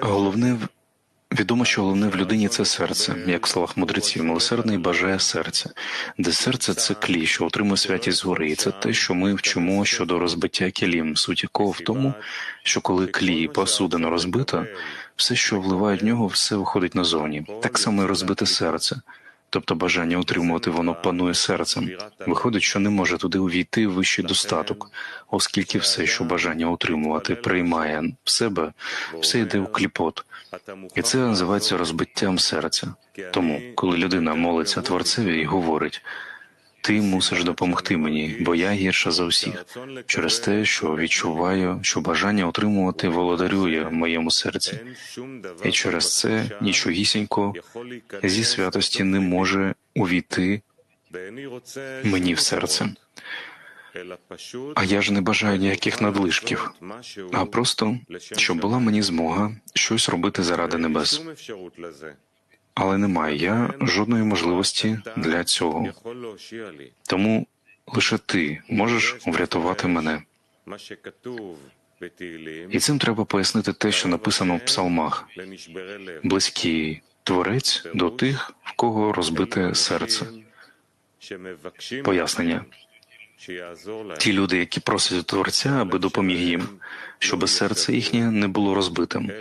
Головне відомо, що головне в людині це серце, як в словах мудреців, милосердний бажає серця, де серце це клій, що отримує святість згори, і це те, що ми вчимо щодо розбиття кілім. Суть якого в тому, що коли клій посудина розбита, все, що вливають в нього, все виходить назовні. Так само і розбите серце. Тобто бажання утримувати воно панує серцем. Виходить, що не може туди увійти вищий достаток, оскільки все, що бажання утримувати, приймає в себе, все йде у кліпот. І це називається розбиттям серця. Тому, коли людина молиться Творцеві і говорить: Ти мусиш допомогти мені, бо я гірша за всіх, через те, що відчуваю, що бажання отримувати володарює в моєму серці, і через це нічогісінько зі святості не може увійти мені в серце. А я ж не бажаю ніяких надлишків, а просто щоб була мені змога щось робити заради небес. Але немає я жодної можливості для цього. Тому лише ти можеш врятувати мене. І цим треба пояснити те, що написано в псалмах. Близький творець до тих, в кого розбите серце. Пояснення. Ті люди, які просять Творця, аби допоміг їм, щоб серце їхнє не було розбитим,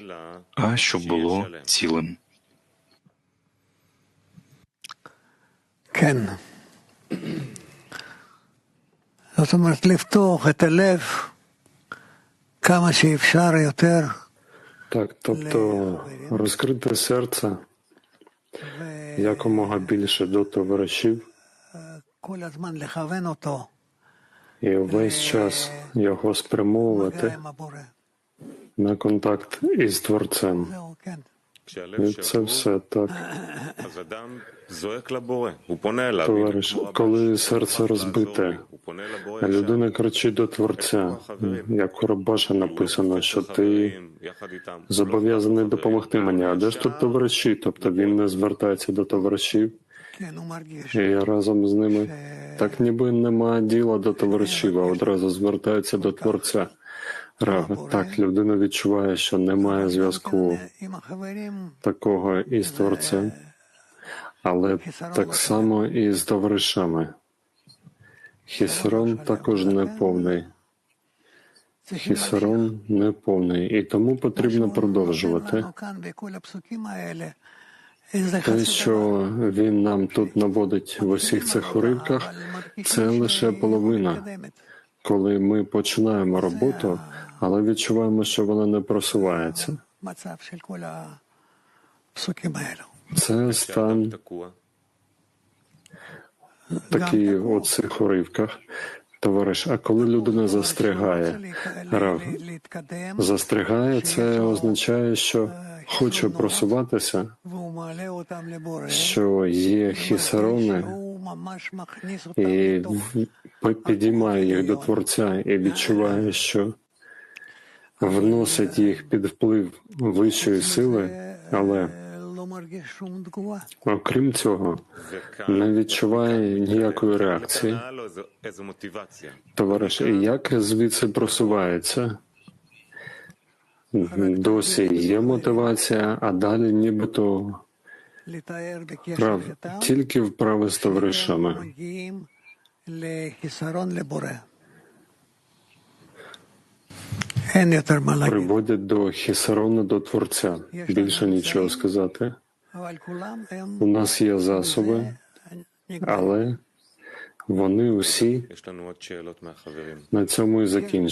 а щоб було цілим. כן. זאת אומרת, לפתוח את הלב כמה שאפשר יותר, Так, тобто розкрити серце якомога більше до товаришів כל הזמן לכוון אותו і увесь час його спрямовувати עם הבורא. на контакт із Творцем. це все так. Товариш, коли серце розбите, людина кричить до Творця, як у Рабаша написано, що ти зобов'язаний допомогти мені. А де ж тут товариші? Тобто він не звертається до товаришів і разом з ними так, ніби нема діла до товаришів, а одразу звертається до Творця. Рага. Так, людина відчуває, що немає зв'язку такого із творцем, але так само і з товаришами. Хісрон також неповний. Хісрон неповний. І тому потрібно продовжувати. Те, що він нам тут наводить в усіх цих уривках, це лише половина коли ми починаємо роботу, але відчуваємо, що вона не просувається. Це стан такий у цих уривках. Товариш, а коли людина застрягає, рав, застрягає, це означає, що хоче просуватися, що є хісарони, і підіймає їх до Творця і відчуває, що вносить їх під вплив вищої сили, але окрім цього, не відчуває ніякої реакції. Товариш, і як звідси просувається? Досі є мотивація, а далі нібито прав, тільки вправи з товаришами. Приводять до хісарона до Творця. Більше нічого сказати. У нас є засоби, але вони усі на цьому і закінчують.